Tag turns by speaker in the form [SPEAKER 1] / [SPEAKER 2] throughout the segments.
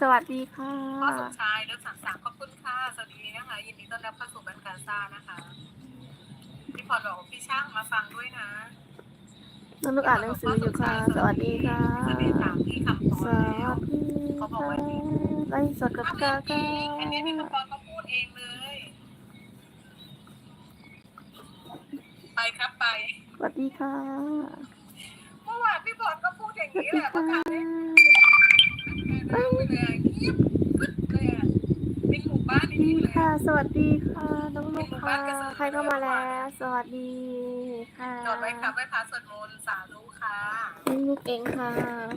[SPEAKER 1] สวัสดีค่ะ
[SPEAKER 2] พ่อสมชายเลิฟสามสามขอบคุณค่ะ สวัสดีนะคะ ยินดีต้อนรับเข้าสู่บันกาซ่านะคะ พี่พรบอกว่าพี่ช่างมาฟังด้วยนะ
[SPEAKER 1] น้องลูกอ่านหนังสืออยู่ค่ะ สวัสดีค่ะ
[SPEAKER 2] สวัสดีถามพี่คำพ
[SPEAKER 1] ส
[SPEAKER 2] ร
[SPEAKER 1] วั
[SPEAKER 2] แล้ว
[SPEAKER 1] สดีค่ะไลฟ์สดกับ
[SPEAKER 2] อ้าว
[SPEAKER 1] กา
[SPEAKER 2] จริ
[SPEAKER 1] กาง
[SPEAKER 2] อันนี้พี่คำพรเขาพูดเองเลย ไปครับไป
[SPEAKER 1] สวัสดีค่ะ
[SPEAKER 2] เมื่อวานพี่พรก็พูดอย่าง
[SPEAKER 1] สวัส
[SPEAKER 2] นี้
[SPEAKER 1] ดี
[SPEAKER 2] แหละ
[SPEAKER 1] ค่ะ
[SPEAKER 2] ประกาศ
[SPEAKER 1] ค่ะ
[SPEAKER 2] อะ
[SPEAKER 1] สวัสดีค่ะ น้องลูกค่ะ ใครเข้ามาแล้ว สวัสดีค่ะ
[SPEAKER 2] จดไว้ครับไว้พระสวดมนต์สาธุค่ะ
[SPEAKER 1] น้องลูกเองค่ะ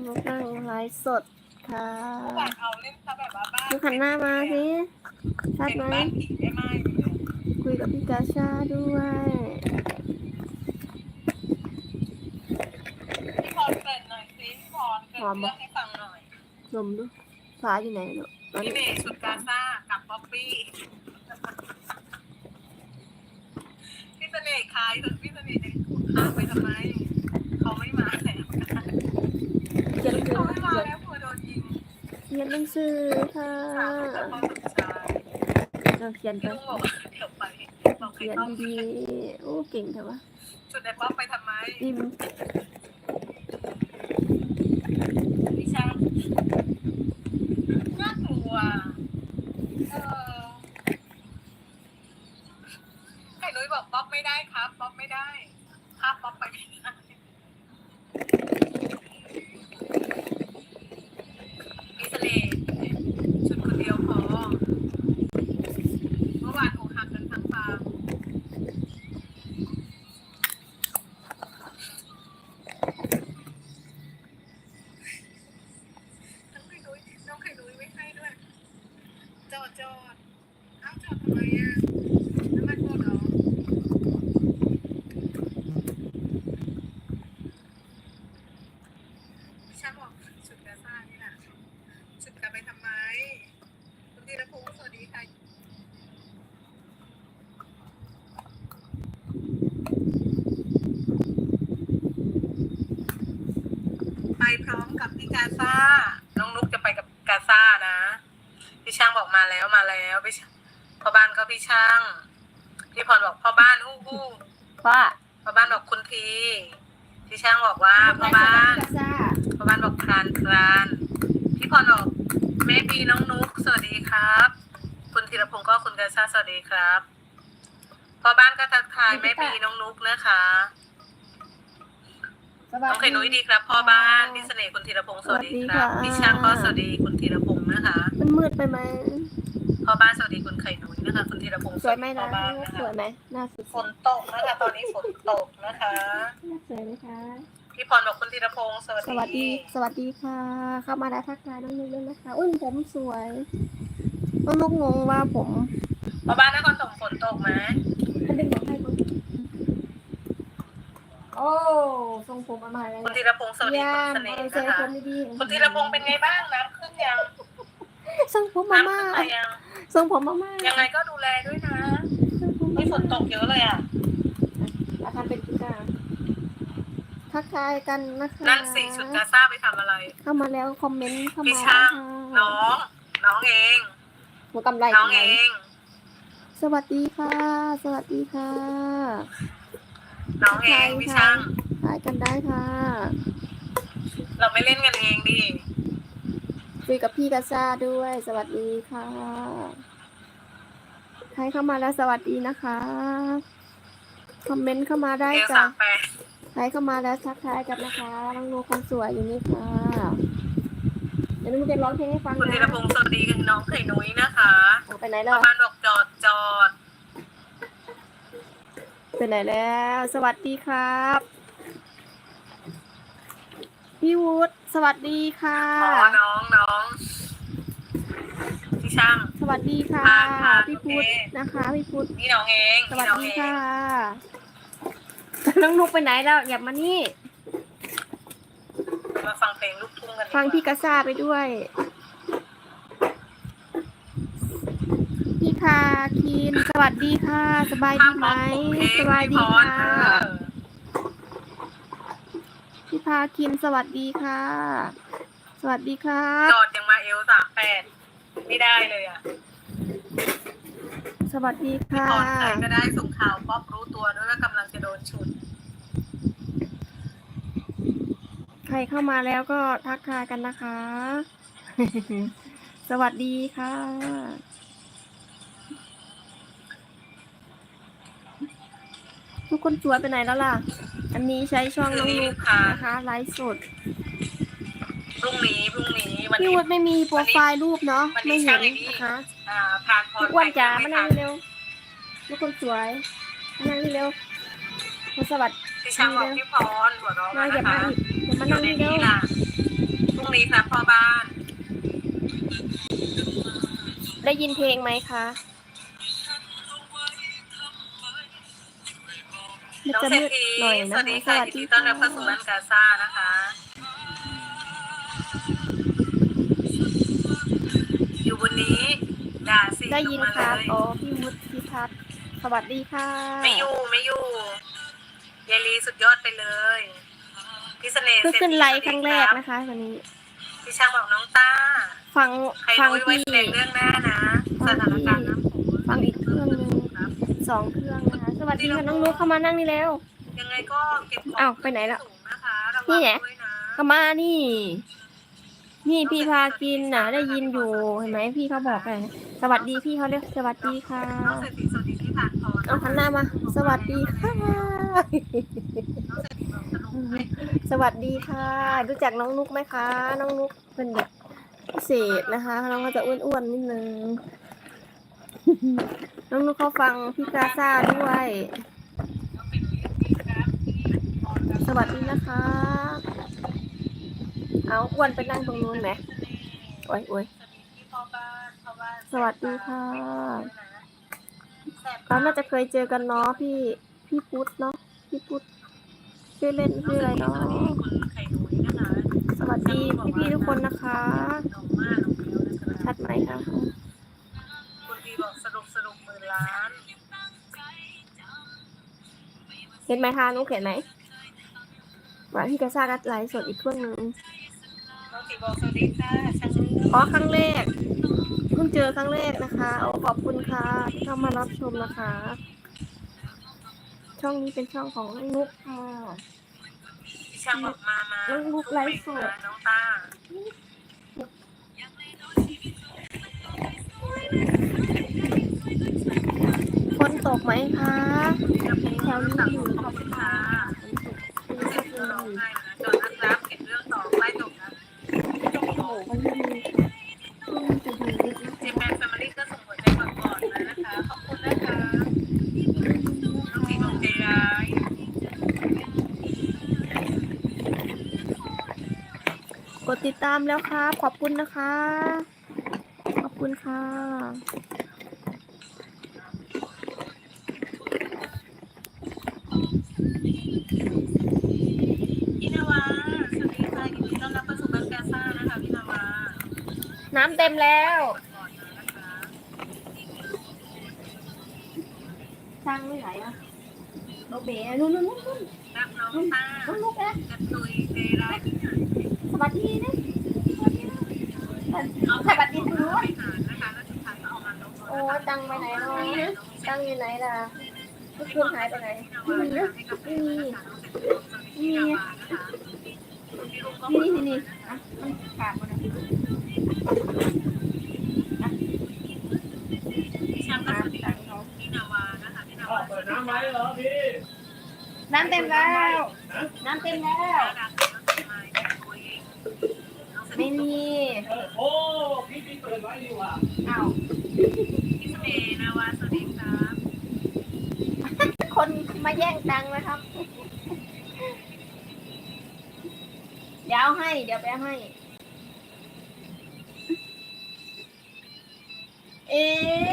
[SPEAKER 1] ลูกนั่งไลฟ์สดค่ะ
[SPEAKER 2] เมื่อวานเอาเล่นซะแบบว่าบ้าน
[SPEAKER 1] ลูกหันหน้ามาสิชัด
[SPEAKER 2] เป็น
[SPEAKER 1] ไหม
[SPEAKER 2] บ้านผีได้ไหม
[SPEAKER 1] คุยกับพี่กาชาด้วย
[SPEAKER 2] พี่พรเปิดหน่อยสิพี่พรเปิดเรื่องให้ฟังหน่อย
[SPEAKER 1] ลมดูฟ้าอยู่ไหนลูกตอน
[SPEAKER 2] พี่
[SPEAKER 1] นี้
[SPEAKER 2] เมย์สุดกาซ่ากับป๊อปปี้ พี่เสน่ห์คลายเถอะพี่เสน่ห์จะพูดข้ามไปทำไม เขาไม่มาแล้ว
[SPEAKER 1] เขียนหนังสือ
[SPEAKER 2] เขาไม่มา
[SPEAKER 1] เขียน
[SPEAKER 2] แล้วผัวโดนยิง
[SPEAKER 1] เขียนหนังสือค่ะ
[SPEAKER 2] สาวกับพ่อสมชาย
[SPEAKER 1] เราเขียนไป
[SPEAKER 2] พี่ลุงบอกว่าเดี๋ยวไปบอกใคร
[SPEAKER 1] เขียน
[SPEAKER 2] ต้อง
[SPEAKER 1] ดีๆโอ้เก่งเถอะวะ
[SPEAKER 2] จุดไอ้ป๊อปไปทำไม
[SPEAKER 1] ดิม
[SPEAKER 2] พี่ ช่างน่ากลัวเออไข่ลุยบอกป๊อปไม่ได้ครับป๊อปไม่ได้ภาพป๊อปไปไม่ได้มีเสน่ห์ชุดคนเดียวพอ เมื่อวานอกหักกันทั้งฟาร์มน้องไข่นุ้ยน้องไข่นุ้ยไม่ให้ด้วย จอดจอดเอ้าจอดทำไมอะน้ำมันหมดเหรอ พี่ชาบอกชุดกาซ่านี่แหละชุดกาไปทำไม คุณธีรพงศ์สวัสดีค่ะ ไปพร้อมกับพี่กาซ่า น้องนุกจะไปกับกาซ่านะ พี่ช่างบอกมาแล้วมาแล้วพี่ช่าง พ่อบ้านก็พี่ช่าง พี่พรบอกพ่อบ้านฮู้ฮู้
[SPEAKER 1] ว่า
[SPEAKER 2] พ่อบ้านบอกคุณที พี่ช่างบอกว่าพ่อบ้าน
[SPEAKER 1] กาซา
[SPEAKER 2] พ่อบ้านบอกคลานคลานพี่พรบอกแม่บีน้องนุกสวัสดีครับ คุณธีรพงศ์ก็คุณกาซ่าสวัสดีครับพ่อบ้านก็ทักทายแม่บีน้องนุกนะคะน้องไข่นุ้ยดีครับ พ่อบ้านพี่เสน่ห์คุณธีรพงศ์สวัสดีครับ พี่ช่างก็สวัสดีคุณธีรพงศ์นะคะ
[SPEAKER 1] มันมืดไปไหม
[SPEAKER 2] พ่อบ้านสวัสดีคุณไข่นุ้ยนะคะคุณธีรพงศ์
[SPEAKER 1] สวยไหม
[SPEAKER 2] พ่
[SPEAKER 1] นะ
[SPEAKER 2] อบ้านนะ
[SPEAKER 1] ส
[SPEAKER 2] คะ
[SPEAKER 1] วยไหมหน้าสวย
[SPEAKER 2] ฝนตกนะคะตอนนี้ฝนตกนะคะ
[SPEAKER 1] หน้าสวยไหมคะ
[SPEAKER 2] พี่พรบอกคุณธีรพงศ์สวัส
[SPEAKER 1] สวัสดี
[SPEAKER 2] ดี
[SPEAKER 1] สวัสดีค่ะ เข้ามาแล้วทักทายน้องนุ๊กด้วยนะคะ อุ้ยผมสวยน้องนุ๊กงงว่าผม
[SPEAKER 2] พ่อบ้านนครถมฝนตกไหม
[SPEAKER 1] มันเป็นของใครบ้างโอ้ทรงผมมาใหม่เลย
[SPEAKER 2] คุณธีรพงศ์สวัสดีคุณเสน่ห์
[SPEAKER 1] เซ
[SPEAKER 2] นะคะ
[SPEAKER 1] ผมดีๆ
[SPEAKER 2] คุณธีรพงศ์เป็นไงบ้างน้ำขึ้นยัง
[SPEAKER 1] ทรงผมมา
[SPEAKER 2] น้ำ
[SPEAKER 1] ม่า
[SPEAKER 2] ขึ้นไปยัง
[SPEAKER 1] ทรงผมมาม่า
[SPEAKER 2] ยังไงก็ดูแลด้วยนะนี่ฝนตกเยอะเลยอะ
[SPEAKER 1] อาคารเป็นกีฬาทักทายกันนะคะ
[SPEAKER 2] นั่นสิชุดกาซ่าไปทำอะไร
[SPEAKER 1] เข้ามาแล้วคอมเมนต์เข้า
[SPEAKER 2] พี่
[SPEAKER 1] มา
[SPEAKER 2] ช่าง
[SPEAKER 1] ค่ะ
[SPEAKER 2] น้อง น้องเอง
[SPEAKER 1] หัวกำไร
[SPEAKER 2] น้อง
[SPEAKER 1] กำไร
[SPEAKER 2] เอง
[SPEAKER 1] สวัสดีค่ะ สวัสดีค่ะ
[SPEAKER 2] น้องเองพี่ช่าง
[SPEAKER 1] ทายกันได้ค่ะ
[SPEAKER 2] เราไม่เล่นกันเองดิ
[SPEAKER 1] คุยกับพี่กาซาด้วย สวัสดีค่ะ ใครเข้ามาแล้วสวัสดีนะคะ คอมเมนต์เข้ามาได้
[SPEAKER 2] เอล
[SPEAKER 1] จ้ะ
[SPEAKER 2] สามแปด
[SPEAKER 1] ใครเข้ามาแล้วทักทายกันนะคะน้องโนคนสวยอยู่นี่ค่ะ เดี๋ยวน้องจะร้องเพลงให้ฟัง
[SPEAKER 2] คุณธี
[SPEAKER 1] นะ
[SPEAKER 2] รพงศ์สวัสดีกับน้องไข่นุ้ยนะคะ
[SPEAKER 1] เอาไปไหน
[SPEAKER 2] ป
[SPEAKER 1] แล้ว
[SPEAKER 2] ระมาณบอกจอดจอด
[SPEAKER 1] ไปไหนแล้ว สวัสดีครับ พี่วุฒิ สวัสดีค่ะ
[SPEAKER 2] อ๋อน้องน้องพี่ช่าง
[SPEAKER 1] สวัสดีค่ะ
[SPEAKER 2] ค่ะค่ะ
[SPEAKER 1] พี่พุทธ
[SPEAKER 2] โอเค
[SPEAKER 1] นะคะพี่พุทธ
[SPEAKER 2] นี่น้องเอง
[SPEAKER 1] ส
[SPEAKER 2] นี่
[SPEAKER 1] วัส
[SPEAKER 2] น้อง
[SPEAKER 1] ดี
[SPEAKER 2] เอง
[SPEAKER 1] ค่ะน้องนุกไปไหนแล้วอย่ามานี่
[SPEAKER 2] มาฟังเพลงลูกทุ่งกันดีกว่า
[SPEAKER 1] ฟังพี่กาซาไปด้วย พี่คาคิน สวัสดีค่ะ สบายดีไหม สบายดีค่ะ พี่พาคินสวัสดีค่ะ สวัสดีครับ
[SPEAKER 2] จอดยังมาเอลสามแปดไม่ได้เลยอะ
[SPEAKER 1] สวัสดีค่ะ
[SPEAKER 2] ตอนใครก็ได้ส่งข่าวป๊อปรู้ตัวด้วยว่ากำลังจะโดนฉุด
[SPEAKER 1] ใครเข้ามาแล้วก็ทักทายกันนะคะ สวัสดีค่ะ ทุกคนสวยไปไหนแล้วล่ะ อันนี้ใช้ช่องน้องนุกนะคะไลฟ์สด
[SPEAKER 2] พรุ่งนี้พรุ่งนี้วัน
[SPEAKER 1] พี่
[SPEAKER 2] นี้
[SPEAKER 1] วุฒิไม่มีโปรไฟล์รูปเนาะ
[SPEAKER 2] วันนี้
[SPEAKER 1] ไม่เห็น
[SPEAKER 2] ใช่นี่
[SPEAKER 1] นะคะ
[SPEAKER 2] อ่าผ่านพร
[SPEAKER 1] ทุกวันจ๋า
[SPEAKER 2] ไป
[SPEAKER 1] มา
[SPEAKER 2] ไม่
[SPEAKER 1] นั่ง
[SPEAKER 2] ทัน
[SPEAKER 1] เร็วทุกคนสวยมานั่งนี่เร็วมาสวัสดี
[SPEAKER 2] พี่ช่างบอกพี่พรหัวเราะ
[SPEAKER 1] มา
[SPEAKER 2] นะ
[SPEAKER 1] อย่า
[SPEAKER 2] คะ
[SPEAKER 1] มาอีกอย่ามา
[SPEAKER 2] อยู่
[SPEAKER 1] นั่ง
[SPEAKER 2] ใน
[SPEAKER 1] นี่เร็
[SPEAKER 2] นี้
[SPEAKER 1] ว
[SPEAKER 2] ล่ะพรุ่งนี้ครับพ่อบ้าน
[SPEAKER 1] ได้ยินเพลงไหมคะ มัน
[SPEAKER 2] น้อง
[SPEAKER 1] จะ
[SPEAKER 2] เศร
[SPEAKER 1] มื
[SPEAKER 2] ษ
[SPEAKER 1] ด
[SPEAKER 2] ฐี
[SPEAKER 1] หน่อย
[SPEAKER 2] ส
[SPEAKER 1] นะ
[SPEAKER 2] วัสดี
[SPEAKER 1] คะส
[SPEAKER 2] ค่ะ
[SPEAKER 1] วัส
[SPEAKER 2] ยิน
[SPEAKER 1] ดี
[SPEAKER 2] ดีต้อนรับ
[SPEAKER 1] ค่ะ
[SPEAKER 2] เข้าสู่บ้านกาซ่านะคะ อยู่บนนี้ด่าสิ
[SPEAKER 1] ได้ยิน
[SPEAKER 2] ลง
[SPEAKER 1] ครั
[SPEAKER 2] มา
[SPEAKER 1] บ
[SPEAKER 2] เลย
[SPEAKER 1] อ๋อพี่มุดพี่ทัศน์สวัสดีค่ะ
[SPEAKER 2] ไม่อยู่ไม่อยู่ยายลีสุดยอดไปเลยพี่เสน่ห์
[SPEAKER 1] เพิ่ง
[SPEAKER 2] ศรษฐี
[SPEAKER 1] ขึ้นไลฟ์
[SPEAKER 2] ส
[SPEAKER 1] ค
[SPEAKER 2] วั
[SPEAKER 1] รั้
[SPEAKER 2] ส
[SPEAKER 1] ง
[SPEAKER 2] ดี
[SPEAKER 1] แรก
[SPEAKER 2] ครับ
[SPEAKER 1] นะคะ วันนี้
[SPEAKER 2] พี่ช่างบอกน้องต้า
[SPEAKER 1] ฟัง
[SPEAKER 2] ใคร
[SPEAKER 1] ฟัง
[SPEAKER 2] รู้ไว้
[SPEAKER 1] ที่
[SPEAKER 2] แสดงเรื่องหน้านะ สถานการณ์น้ำโขง
[SPEAKER 1] ฟังอีกเครื่องหนึง
[SPEAKER 2] ครับ
[SPEAKER 1] สองเครื่องนะคะ สวัสดีค่ะน้องนุ๊กเข้ามานั่งนี่แล้ว
[SPEAKER 2] ยังไงก็เก็บของ
[SPEAKER 1] อ้าวไปไหนล่ะ
[SPEAKER 2] สูงนะคะระวัง
[SPEAKER 1] นี่ไง
[SPEAKER 2] ด้วยนะ
[SPEAKER 1] เข้ามานี่ นี่พี่พากินนะได้ยินอยู่เห็นไหมพี่เขาบอกไงสวัสดีพี่เขาเรียกสวัสดีค่ะ
[SPEAKER 2] น้องเศรษฐีสวัสดีที่ผ่านพร
[SPEAKER 1] เอาหันหน้ามา สวัสดีค่ะ
[SPEAKER 2] น้องเศรษฐีบอกสนุกไหม
[SPEAKER 1] สวัสดีค่ะ รู้จักน้องนุกไหมคะ น้องนุกเป็นเด็กพิเศษนะคะน้องก็จะอ้วนๆนิดนึง น้องนุกเขาฟังพี่กาซ่าด้วย สวัสดีนะคะ เอาอ้วนไปนั่งตรงนู้นไหมโอ้ยโอ้ยสวัสดีค่ะเราน่าจะเคยเจอกันเนาะพี่พี่พุทธเนาะพี่พุทธชื่อเล่นชื่ออะไรเนาะ
[SPEAKER 2] สวัสดีคุณไข่
[SPEAKER 1] พี่ทุกคนนะคะ ชัดไหมคะ
[SPEAKER 2] คุณพีบอกสรุป ล้าน
[SPEAKER 1] เห็นไหมคะนุกเห็นไหมว่าพี่กระซ่าก็ไลฟ์สดอีกเครื่องหนึง
[SPEAKER 2] น้องตีบอกสวัสดีค่ะช่างรู้
[SPEAKER 1] อ๋อครั้งแรกเพิ่งเจอครั้งแรกนะคะโอ้ขอบคุณค่ะที่เข้ามารับชมนะคะ ช่องนี้เป็นช่องของน้องนุกค่ะ
[SPEAKER 2] พี่ช่างบอกมามา
[SPEAKER 1] น้องลุกไลฟ์สด
[SPEAKER 2] น้องต้า
[SPEAKER 1] ฝ นตกไหมคะแถวนี้อยู่
[SPEAKER 2] ขอบคุณค่ะ
[SPEAKER 1] ฝนตก
[SPEAKER 2] ร้องไห้นะจนนะครับเรื่องต่อไปจบนะ
[SPEAKER 1] โอ้โหมันไม่มีมันจะดูลึกนะ
[SPEAKER 2] เจแปนแฟมิลี่ก็ส่งหัวใจก่อนๆเลยนะคะขอบคุณนะคะกใจร้าย
[SPEAKER 1] กดติดตามแล้วครับ ขอบคุณนะคะ ขอบคุณค่ะ
[SPEAKER 2] พี่นาวาสวัสดีค่ะยินดีต้อนรับเข้าสู่บ้านแกซ่านะคะพี่นาวา
[SPEAKER 1] น้ำเต็มแล้ว
[SPEAKER 2] ก่อนเลยนะคะ
[SPEAKER 1] ช่างไม่ไหลอะโอเบะนู่นนู่นนู่นนู่น
[SPEAKER 2] รักน้องต้า
[SPEAKER 1] น้องลูกนะ
[SPEAKER 2] กระตุยใจร้ายที่ไหน
[SPEAKER 1] สวัสดีนะสวัสดีนะสวัสดีคุณ
[SPEAKER 2] ไปหานะคะแล้วสุดท้ายก็เอามาลง
[SPEAKER 1] โอ้ตังไปไหนเนะตังอยู่ไหนล่ะทุกคืนหายไปไหนนี่นี่นี่นี่ น้ำ
[SPEAKER 3] เต็
[SPEAKER 1] มแล้ว น้ำเต็มแล้วไม่มี
[SPEAKER 3] โอ้พี่พี่เปิดไว้ดีกว่า
[SPEAKER 1] อ้าว
[SPEAKER 2] พี่เสน่ห์นาวาสวัสดีครับ
[SPEAKER 1] คนมาแย่งตังค์นะครับ เดี๋ยวให้ เดี๋ยวไปให้ เอ๊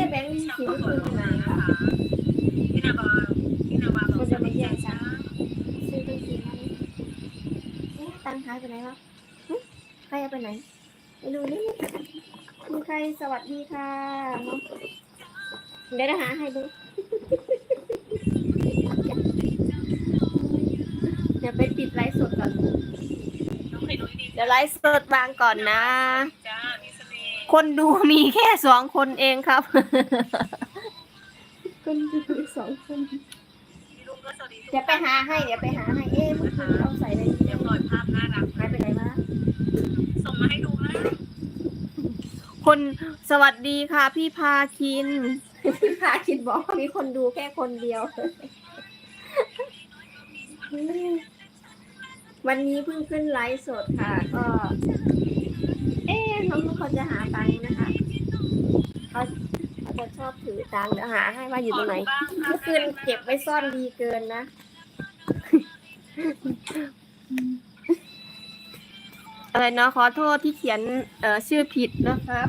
[SPEAKER 1] แบงค์ยี่สิบ
[SPEAKER 2] ช่างก็
[SPEAKER 1] คือไหน
[SPEAKER 2] มา
[SPEAKER 1] คะ
[SPEAKER 2] นะคะพี่นาวาพี่นาวาบอกสวัสดีค่ะ
[SPEAKER 1] ซื้อไปสิคะเอ๊ะตังค์ หายไปไหนวะหึใครเอาไปไหนไปดูนี่มีใครสวัสดีค่ะ เดี๋ยวจะหาให้ดู เดี๋ยวไปปิดไลฟ์สดก่อน
[SPEAKER 2] น้องไข่นุ้ยดี
[SPEAKER 1] เดี๋ยวไลฟ์สดวางก่อนนะ
[SPEAKER 2] จ้ามี
[SPEAKER 1] คนดูมีแค่สองคนเองครับ คนดูมีสองคน เดี๋ยวไปหาให้เดี๋ยวไปหาให้เอ๊ะเมื่อคืนเอาใส่ในนี้
[SPEAKER 2] เดี๋ยวปล่อยภาพน่ารัก
[SPEAKER 1] หายไปไหนมา
[SPEAKER 2] ส่งมาให้ดูนะ
[SPEAKER 1] คนสวัสดีค่ะ พี่พาคิน พี่พาคินบอกว่ามีคนดูแค่คนเดียว วันนี้เพิ่งขึ้นไลฟ์สดค่ะ ก็ เอ๊ะน้องเขาจะหาตังค์นะคะเขา จะชอบถือตังค์เดี๋ยวหาให้ว่าอยู่ตรงไหนเมื่อคืนเก็บไว้ซ่อนดีเกินนะอะไรเนาะขอโทษที่เขียนเอ่อชื่อผิดนะครับ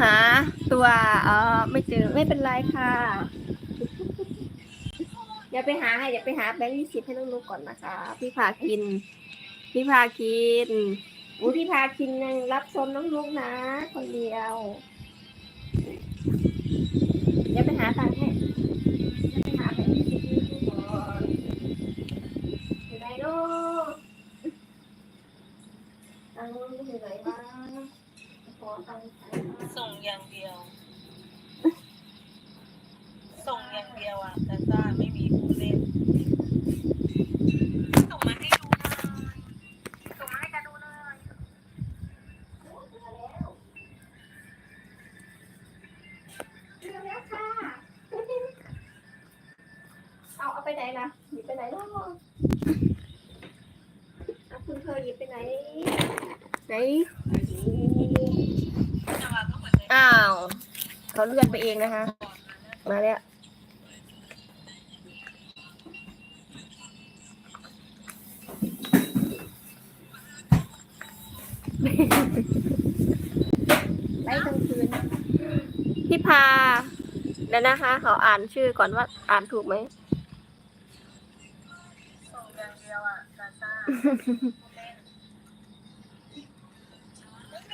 [SPEAKER 1] หาตัวเออไม่เจอไม่เป็นไรค่ะเดี๋ยวไปหาให้เดี๋ยวไปหาแบงค์ยี่สิบให้น้องนุกก่อนนะคะพี่พาคิน พี่พาคินอู้พี่พาคินยังรับชมน้องนุกนะ คนเดียว เดี๋ยวไปหาตังค์ให้เดี๋ยวไปหาแบงค์ยี่สิบให้น้องนุกก่อนอยู่ไหนลูก ตังค์อยู่ไหนวะขอตังค์ใส่มา
[SPEAKER 2] ส่งอย่างเดียว ส่งอย่างเดียวอะแต่ซ่าไม่มีผู้เล่น ส่งมาให้ดูหน่อยส่งมาให้กันดูหน่อย
[SPEAKER 1] เร็วแล้วค่ะ เอาเอาไปไหนล่ะหยิบไปไหนล่ะเอาคุณเธอหยิบไปไหน ไหน
[SPEAKER 2] จังหวะก็เหมือนใน
[SPEAKER 1] อ้าว เขาเลื่อนไปเองนะคะ มาแล้วไล่ทั้งคืนพี่พาเดี๋ยวนะคะเขาอ่านชื่อก่อนว่าอ่านถูกไหม
[SPEAKER 2] ส่งอย่างเดียวอะแต่ซ่า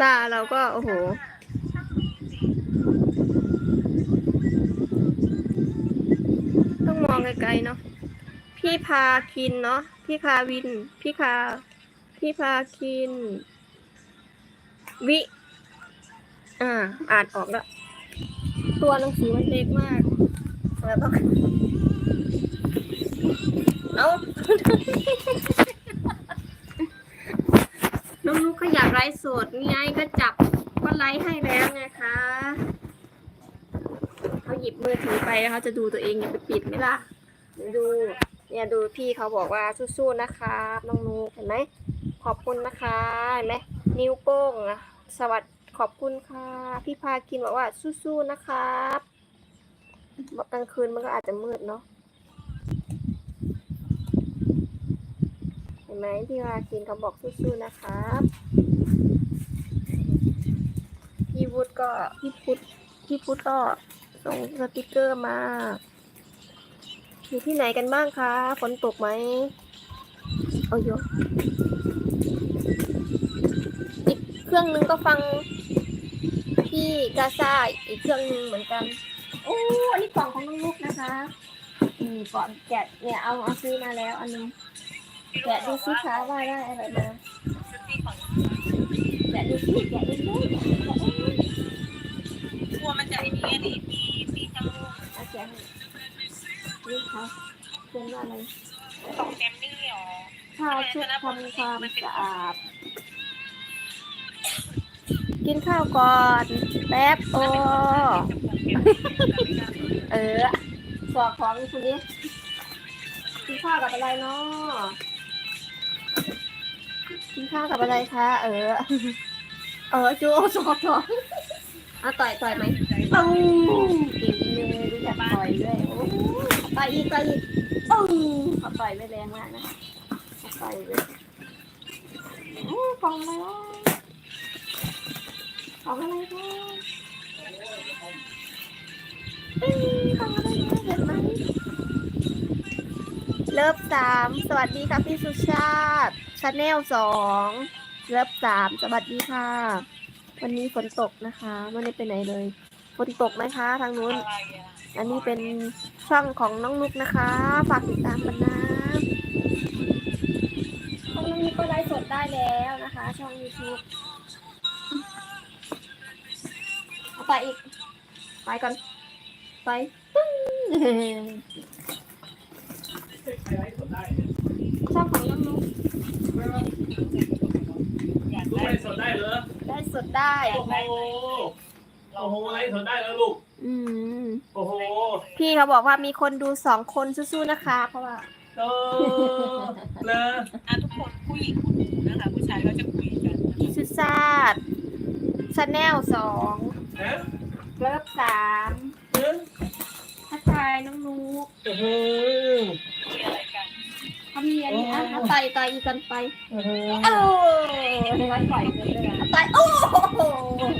[SPEAKER 1] ตาเราก็ โอ้โห ต้ องไกลๆเนาะพี่พาคินเนาะพี่พาวิน พี่พาพี่พาคิน วิ อ่า อ่านออกแล้ว ตัวหนังสือมันเล็กมากแล้วต้องเอาน้องนุ๊กก็อยากไลฟ์สดไงก็จับก็ไลฟ์ให้แล้วไงคะ หยิบมือถือไปแล้วเขาจะดูตัวเองอย่าไปปิดไหมล่ะดู เนี่ยดูพี่เขาบอกว่าสู้ๆนะคะน้องนุ๊กเห็นไหมขอบคุณนะคะเห็นไหมนิ้วโป้งอะสวัสดีขอบคุณค่ะ พี่พากินบอกว่าสู้ๆนะครับกลางคืนมันก็อาจจะมืดเนาะเห็นไหมพี่พากินเขาบอกสู้ๆนะครับพี่วุฒิก็พี่พุทธพี่พุทธก็ ส่งสติกเกอร์มาอยู่ที่ไหนกันบ้างคะฝนตกไหมเอาโยอีกเครื่องนึงก็ฟังพี่กาซาอีกเครื่องนึงเหมือนกันโอ้อันนี้กล่องของน้องลูกนะคะอืมก่อนแกะเนี่ยเอาเอาซื้อมาแล้ว อันนึงแกะดูซิคะว่าได้อะไรมาแกะดูซิแกะดู
[SPEAKER 2] มันจะไอ้นี่ดิพี่พี่จัง
[SPEAKER 1] อาแกะให้นี่เขาเขียนว่าอะไร
[SPEAKER 2] ของแกมมี่หรอ
[SPEAKER 1] ข้าวชุดทำความสะอาด กินข้าวก่อนแป๊บโอเออสอบของคุณดิกินข้าวกับอะไรเนาะกินข้าวกับอะไรคะ เออ เออจูสอบสอบเอาต่อยต่อยไหม ตุ้งเก่งเลยรู้จักต่อยด้วยโอ้ต่อยอีกต่อยอีกตุ้งเขาต่อยไม่แรงมากนะเขาต่อยเลยโอ้ฟองอะไรวะฟองอะไรคะเอ้ยฟองอะไรนะเห็นไหมเลิฟสามสวัสดีค่ะพี่สุชาติชาแนลสองเลิฟสามสวัสดีค่ะ วันนี้ฝนตกนะคะ ไม่ได้ไปไหนเลย นตกไหมคะ ทางนู้น
[SPEAKER 2] อะไรอะ
[SPEAKER 1] อันนี้เป็นช่องของน้องนุกนะคะ ฝากติดตามกันนะช่องน้องนุกก็ไลฟ์สดได้แล้วนะคะ ช่อง YouTube ต่อยอีก ไปก่อน ไปปึ้ง
[SPEAKER 3] ใครไลฟ์สดได้เนี่ย
[SPEAKER 1] ช่องของน้องนุ๊ก
[SPEAKER 3] ลูกไลฟ์สดได้เหรอ
[SPEAKER 1] ได้สดได้
[SPEAKER 3] โอ้โห โอ้โหไลฟ์สดได้แล้วลูก
[SPEAKER 1] อืม
[SPEAKER 3] โอ้โห
[SPEAKER 1] พี่เขาบอกว่ามีคนดูสองคนสู้ๆนะคะเพราะว่า
[SPEAKER 3] เออเลย
[SPEAKER 2] อะทุกคนผู้หญิงคุณหนูนะคะผู้ชายก็จะคุยกัน
[SPEAKER 1] สุดซาดชาแนลสอง
[SPEAKER 3] ฮะ
[SPEAKER 1] เลิฟสาม
[SPEAKER 3] เออ
[SPEAKER 1] ทักทายน้องนุ๊ก
[SPEAKER 3] โอ้โห
[SPEAKER 2] มีอะไรกัน
[SPEAKER 1] เขามีอันนี้อะอะต่อยต่อยอีกกันไป
[SPEAKER 3] โอ้โห
[SPEAKER 1] โอ้ยไว้ต่อยกันเลยอะต่อยโอ้โหอะ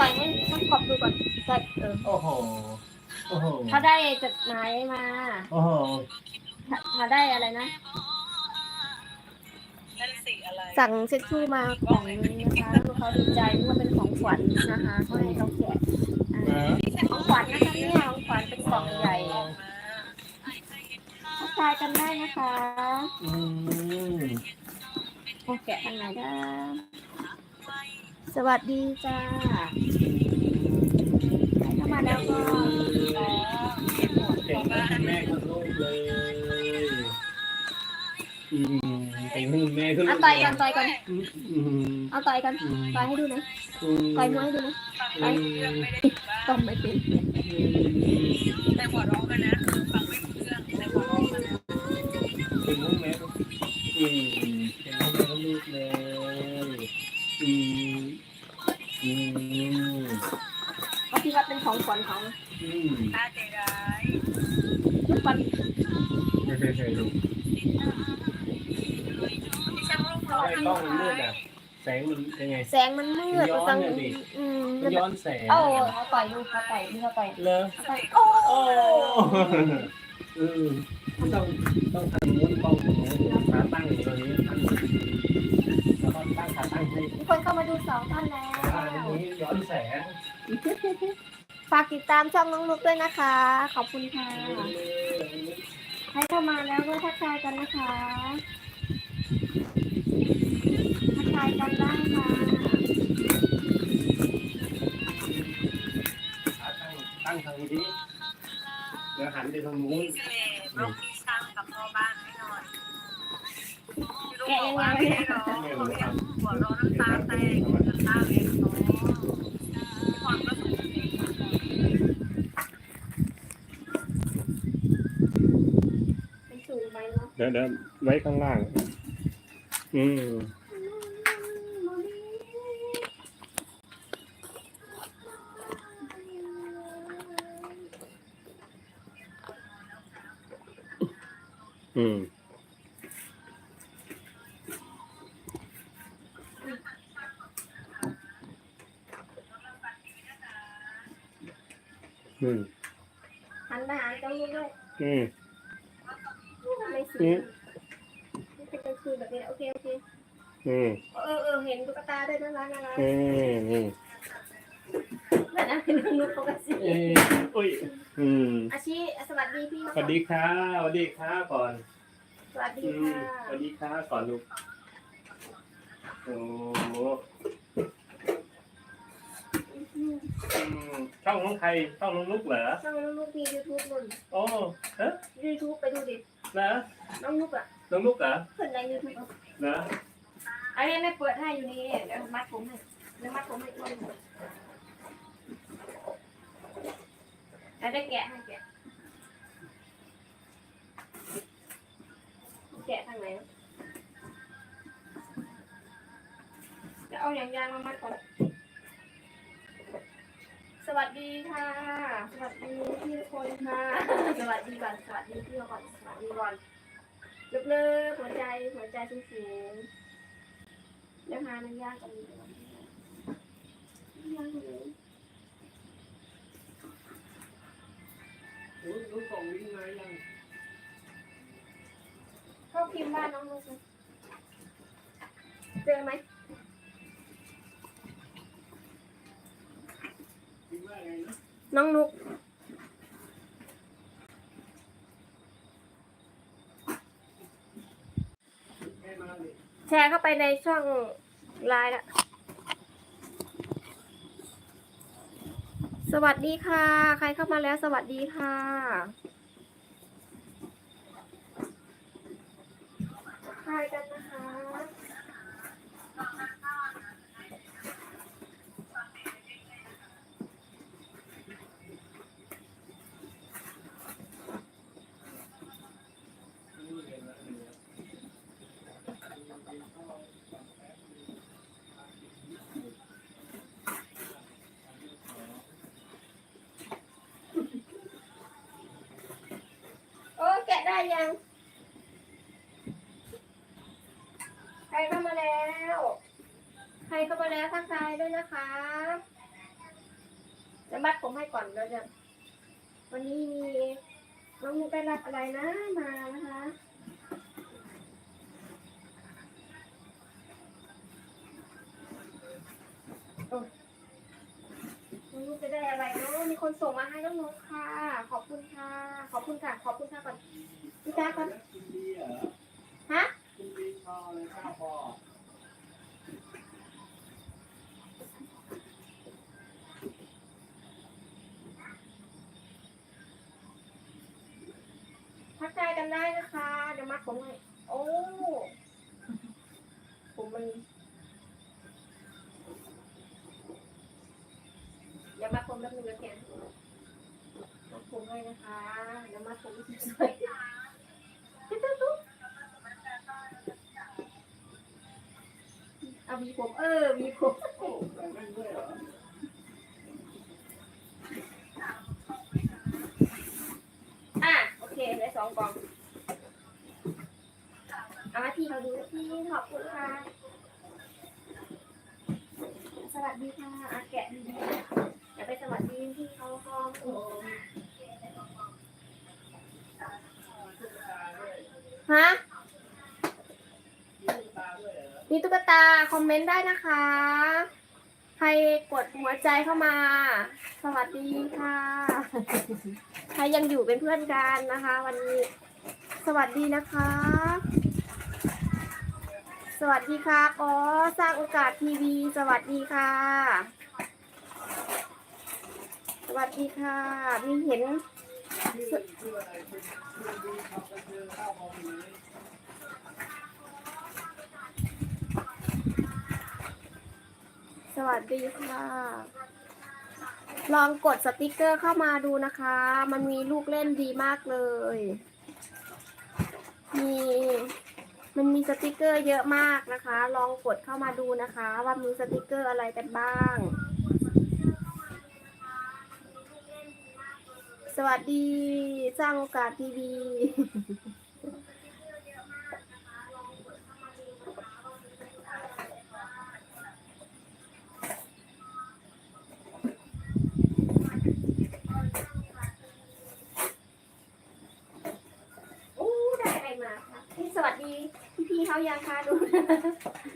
[SPEAKER 1] ต่อยให้ต้องขอบดูก่อนต่อยเออ
[SPEAKER 3] โอ้โห โอ้โห
[SPEAKER 1] เขาได้จดหมายมา
[SPEAKER 3] โอ้โห
[SPEAKER 1] เขาได้อะไรนะ
[SPEAKER 2] นั่นสีอะไร
[SPEAKER 1] สั่งเซ็ตชู่มากล่องนึงนะคะแล้วเขาดีใจนึกว่าเป็นของขวัญนะคะเขาให้เขาแกะอะของขวัญนะคะเนี่ยของขวัญเป็นกล่องใหญ่
[SPEAKER 2] ออกมา
[SPEAKER 1] ทักทายกันได้นะคะ
[SPEAKER 3] อืม
[SPEAKER 1] โอแกะทางไหนได้ สวัสดีจ้าใครเข้ามาแล้วก็
[SPEAKER 3] เก่งมากแม่คุณลูกเลยอืมเก่งแม่คุณลู
[SPEAKER 1] เอา
[SPEAKER 3] ก
[SPEAKER 1] ต่อยกันต่อยกัน
[SPEAKER 3] อืม
[SPEAKER 1] เอาต่อยกันต่อยให้ดูหนะต่อยมวยให้ดูนะ
[SPEAKER 2] ฟังไม่รู้เรื่องไม่ได้ถึงบ้าน
[SPEAKER 1] ต้มไม่เป็น
[SPEAKER 2] แต่หัวเราะกันนะ เคย
[SPEAKER 3] เคยดู
[SPEAKER 2] ที่ช่างรูปหล่อ
[SPEAKER 3] ไอ้กล้องมันมืดอะแสงมันเป็นไง
[SPEAKER 1] แสงมันมืด
[SPEAKER 3] ย้อน
[SPEAKER 1] ตั้ง
[SPEAKER 3] เลยดิ
[SPEAKER 1] อืม
[SPEAKER 3] มันย้อนแสง
[SPEAKER 1] โอ้เขาต่อยดูเขาต่อยดูเขาต่อย
[SPEAKER 3] เลย
[SPEAKER 1] เขาต่อยโอ้
[SPEAKER 3] โอ้อืมต้องต้องทำมุ้นกล้องอย่างนี้ขาตั้งอย่างนี้ตั้งแล้วก็ตั้งขาตั้งให้
[SPEAKER 1] มีคนเข้ามาดูสองท่านแล้
[SPEAKER 3] อ่าวอันนี้ย้อนแสง
[SPEAKER 1] ฝากติดตามช่องน้องนุกด้วยนะคะ ขอบคุณค่ะ ใครเข้ามาแล้วก็ทักทายกันนะคะ ดี๋
[SPEAKER 3] ยว
[SPEAKER 2] เดี๋ย
[SPEAKER 3] วไว้ข้างล่าง อืม
[SPEAKER 1] สีนี่เป็นกลางคืนแบบนี้โอเคโอเค
[SPEAKER 3] อืม
[SPEAKER 1] เออเออเห็นตุ๊กตาด้วยน่ารักน่ารัก
[SPEAKER 3] อืมอืม
[SPEAKER 1] นั่นนะเป็นน้องนุกปกติ
[SPEAKER 3] เอ้ยอุ้ยอืม
[SPEAKER 1] อาชีสวัสดีพี่
[SPEAKER 3] สวัสดีครับสวัสดีครับก่อน
[SPEAKER 1] สวัสดี
[SPEAKER 3] อืม
[SPEAKER 1] ค่ะ
[SPEAKER 3] สวัสดีครับก่อนลูกโอ้โหอืมช่องน้องใครช่องน้องนุกเหรอ
[SPEAKER 1] ช่องน้องนุกมียูทูบนุ่น
[SPEAKER 3] โอ้ฮะ
[SPEAKER 1] ยูทูบไปดูดิ
[SPEAKER 3] นะ
[SPEAKER 1] น้องนุกอะ
[SPEAKER 3] น้องนุกเหรอ
[SPEAKER 1] เปิดในยูทูบ
[SPEAKER 3] นะ
[SPEAKER 1] อันนี้ไม่เปิดให้อยู่นี่เดี๋ยวมัดผมให้เดี๋ยวมัดผมให้ด้วยแล้วได้แกะให้แกะแกะทางไหนวะจะเอาอย่างยางมามัดก่อนส วัสดีค่ะ สวัสดีพี่ทุกคนค่ะ สวัสดีก่อน สวัสดีพี่ก่อน สวัสดีก่อนเลิกเลิกหัวใจ หัวใจสูงๆเดี๋ยวหาน้ำยากันดีกว่าน้ำยาอยู่ไหน
[SPEAKER 3] ลูกส่งวิ่งมายัง
[SPEAKER 1] เข้าพิมพ์บ้านน้องลูกนะเจอไหม
[SPEAKER 3] วิ่งว่าไง น้
[SPEAKER 1] องนุก
[SPEAKER 3] แค่มาเลย
[SPEAKER 1] แชร์เข้าไปในช่องไลน์ละสวัสดีค่ะ ใครเข้ามาแล้วสวัสดีค่ะใครกันนะคะ ได้ยังใครเข้ามาแล้ว ใครเข้ามาแล้วทักทายด้วยนะคะ จะมัดผมให้ก่อนแล้วจะวันนี้มีน้องมุกได้รับอะไรนะโอ้น้องมุกจะได้อะไรเนาะมีคนส่งมาให้น้องมุกค่ะ ขอบคุณค่ะ ขอบคุณค่ะ ขอบคุณค่ะก่อนพี่จ้าก่อน
[SPEAKER 3] กิน
[SPEAKER 1] ฮะทักทายกันได้นะคะ เดี๋ยวมัดผมให้โอ้ ผมมันเดี๋ยวมัดผมแป๊บนึงนะแกมัดผมให้นะคะ เดี๋ยวมัดผมให้สวยๆติ๊ดตุ๊กเอาวี ผมเออวีผม
[SPEAKER 3] โอ้แต่ไม่ด้วยเหอ
[SPEAKER 1] อะโอเคได้สองกล่องเอามาที่เขาดูพี่ขอบคุณค่ะสวัสดีค่ะอาแกะดีๆอย่าไปสวัสดีที่เขาห้องโอ้ฮะ มีตุ๊กตาคอมเมนต์ได้นะคะ ใครกดหัวใจเข้ามา สวัสดีค่ะ ใครยังอยู่เป็นเพื่อนกันนะคะ วันนี้ สวัสดีนะคะ สวัสดีครับอ๋อสร้างโอกาสทีวี สวัสดีค่ะ สวัสดีค่ะ มีเห็น
[SPEAKER 3] ชื่อชื่ออะไรชื่อชื่อดีเขาก็ชื่อข้าวพอมี
[SPEAKER 1] สวัสดีค่ะ ลองกดสติกเกอร์เข้ามาดูนะคะ มันมีลูกเล่นดีมากเลย มีมันมีสติกเกอร์เยอะมากนะคะ ลองกดเข้ามาดูนะคะ ว่ามีสติกเกอร์อะไรกันบ้าง สวัสดีสร้างโอกาสทีวี อู้ได้อะไรมาคะพี่ สวัสดีพี่พี่ๆเขายังคะดู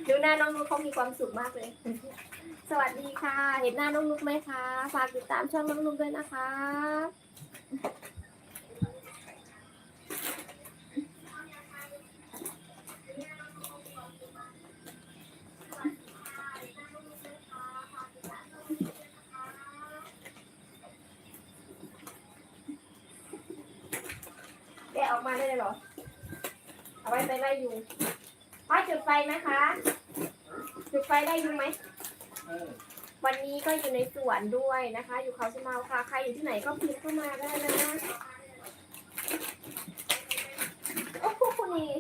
[SPEAKER 1] ดูหน้าน้องนุ๊กเขามีความสุขมากเลย สวัสดีค่ะ เห็นหน้าน้องนุ๊กไหมคะฝากติดตามช่องน้องนุ๊กด้วยนะคะแกะออกมาได้เลยเหรอ เอาไว้ไปไล่ยุงพ่อจุดไฟไหมคะ จุดไฟได้ยุงไหม วันนี้ก็อยู่ในสวนด้วยนะคะ อยู่เขาสมาค่ะ ใครอยู่ที่ไหนก็พิมพ์เข้ามาได้นะ โอ้โหนี่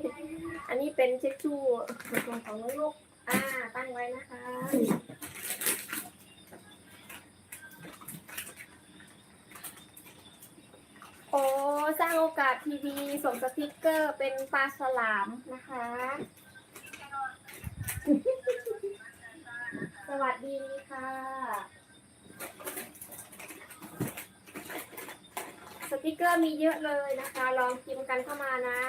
[SPEAKER 1] อันนี้เป็นเช็คชูของของลูก อ่า ตั้งไว้นะคะ โอ้สร้างโอกาสทีวีส่งสติกเกอร์เป็นปลาฉลามนะคะ สวัสดีค่ะ สติกเกอร์มีเยอะเลยนะคะ ลองพิมพ์กันเข้ามานะ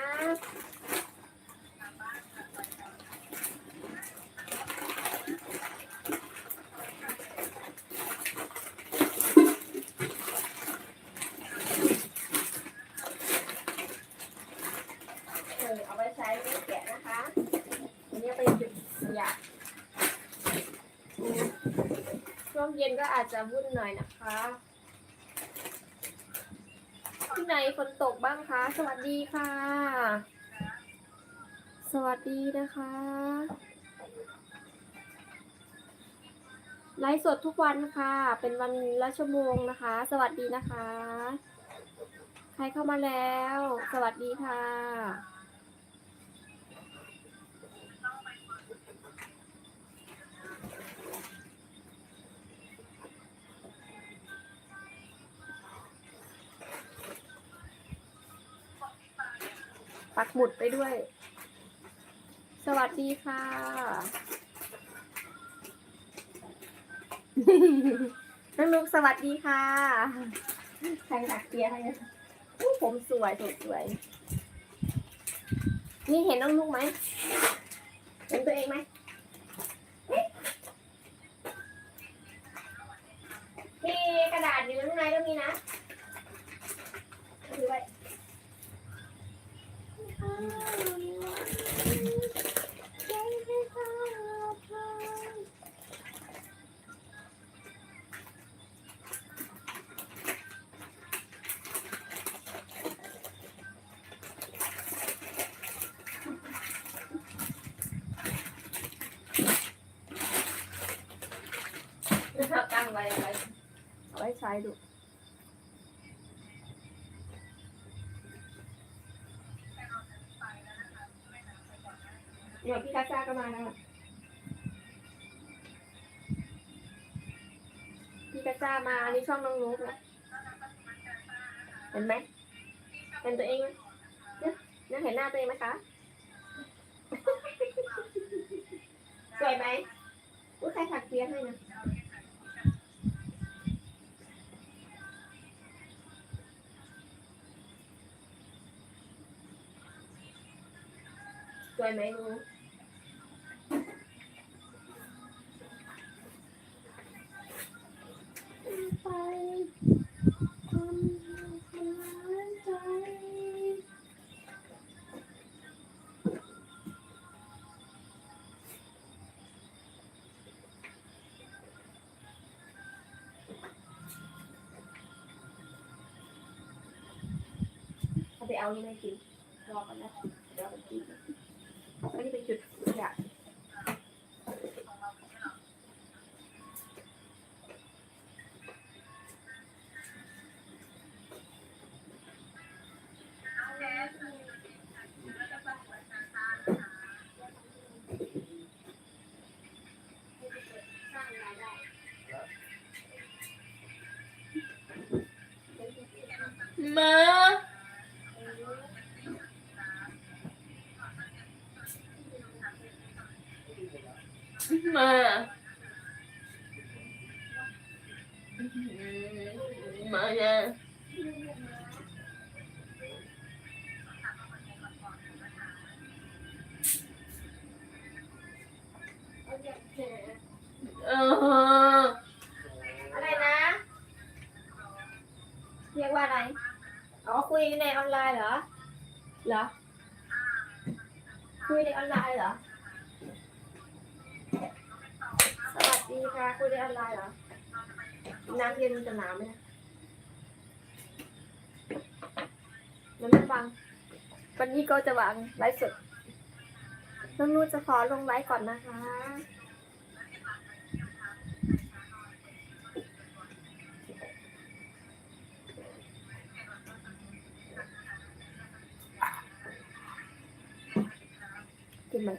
[SPEAKER 1] เย็นก็อาจจะวุ่นหน่อยนะคะที่ไหนฝนตกบ้างคะ สวัสดีค่ะ สวัสดีนะคะ ไลฟ์สดทุกวันค่ะ เป็นวันละชั่วโมงนะคะ สวัสดีนะคะ ใครเข้ามาแล้ว สวัสดีค่ะ หมุดไปด้วย สวัสดีค่ะ น้องนุกสวัสดีค่ะ ใครตักเกียร์ให้นะอู้ผมสวยสวยสวย นี่เห็นน้องนุกไหม เห็นตัวเองไหมเอ๊ะมีกระดาษอยู่ข้างในก็มีนะถือไว้ ตั้งไว้ไว้เอาไว้ใช้ดู เดี๋ยวพี่กาซาก็มาแล้วอะพี่กาซามาอันช่องน้องนุ๊กนะเห็นไหมเห็นตัวเองไหมเนี่ยเห็นหน้าตัวเองไหมคะสวยไหมอุ้ยใครถักเปียกให้นะสวยไหมหนู เอานี่ไม่กินรอก่อนนะเดี๋ยวเอาไปกินไม่ได้ไปจุดอยาก
[SPEAKER 4] ย
[SPEAKER 1] ในออนไลน์เหรอ เหรอ คุยในออนไลน์เหรอ สวัสดีค่ะ คุยในออนไลน์เหรอ น้ำเย็นจะหนาวไหมนะมันไม่ฟัง วันนี้ก็จะวางไลฟ์สดน้องนูจะขอลงไลฟ์ก่อนนะคะ กินไหม